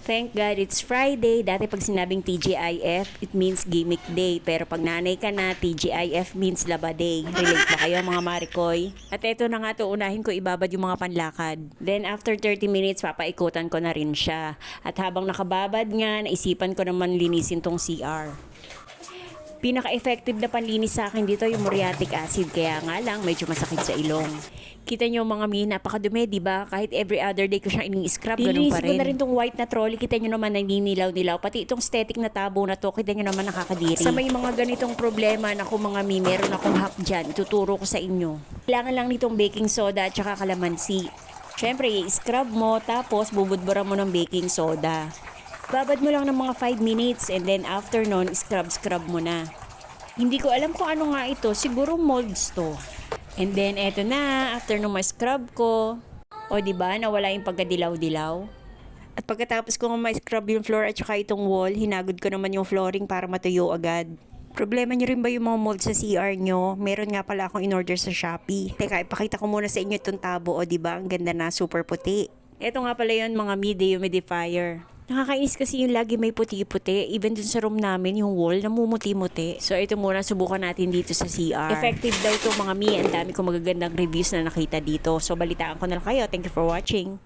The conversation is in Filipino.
Thank God it's Friday. Dati pag sinabing TGIF, it means gimmick day. Pero pag nanay ka na, TGIF means laba day. Relate ba kayo mga marikoy? At eto na nga to, unahin ko ibabad yung mga panlakad. Then after 30 minutes, papaikutan ko na rin siya. At habang nakababad nga, naisipan ko naman linisin tong CR. Pinaka-effective na panlinis sa akin dito yung muriatic acid kaya nga lang medyo masakit sa ilong. Kita nyo mga mi, napakadumi, di ba? Kahit every other day ko siyang ining-scrub, ganun pa rin. ko na rin tong white na trolley, kita nyo naman naninilaw-nilaw. Pati itong static na tabo na to, kita nyo naman nakakadiri. Sa may mga ganitong problema na kung mga mi, meron akong hack dyan, ituturo ko sa inyo. Kailangan lang nitong baking soda at saka kalamansi. Siyempre, i-scrub mo, tapos bubudburan mo ng baking soda. Babad mo lang ng mga 5 minutes and then after nun, scrub-scrub mo na. Hindi ko alam kung ano nga ito. Siguro molds to. And then, eto na. After nung ma-scrub ko. O, di ba Nawala yung pagkadilaw-dilaw. At pagkatapos ko ma-scrub yung floor at saka itong wall, hinagod ko naman yung flooring para matuyo agad. Problema nyo rin ba yung mga mold sa CR nyo? Meron nga pala akong in-order sa Shopee. Teka, ipakita ko muna sa inyo itong tabo. O, ba Ang ganda na, super puti. Ito nga pala yun, mga mid-dehumidifier. Nakakainis kasi yung lagi may puti-puti. Even dun sa room namin, yung wall, namumuti-muti. So, ito muna, subukan natin dito sa CR. Effective daw ito mga mi. Ang dami ko magagandang reviews na nakita dito. So, balitaan ko na lang kayo. Thank you for watching.